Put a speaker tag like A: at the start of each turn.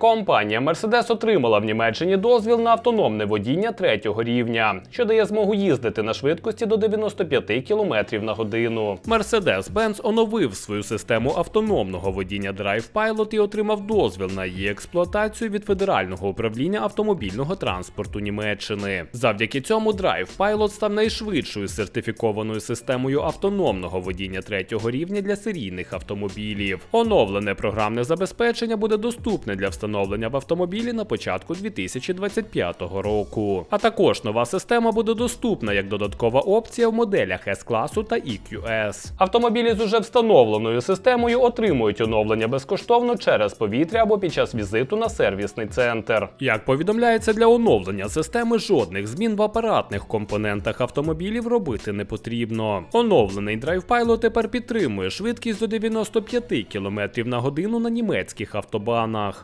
A: Компанія Mercedes отримала в Німеччині дозвіл на автономне водіння третього рівня, що дає змогу їздити на швидкості до 95 км на годину. Mercedes-Benz оновив свою систему автономного водіння Drive Pilot і отримав дозвіл на її експлуатацію від Федерального управління автомобільного транспорту Німеччини. Завдяки цьому Drive Pilot став найшвидшою сертифікованою системою автономного водіння третього рівня для серійних автомобілів. Оновлене програмне забезпечення буде доступне для встановлення в автомобілі на початку 2025 року. А також нова система буде доступна як додаткова опція в моделях S-класу та EQS. Автомобілі з уже встановленою системою отримують оновлення безкоштовно через повітря або під час візиту на сервісний центр. Як повідомляється, для оновлення системи жодних змін в апаратних компонентах автомобілів робити не потрібно. Оновлений Drive Pilot тепер підтримує швидкість до 95 км на годину на німецьких автобанах.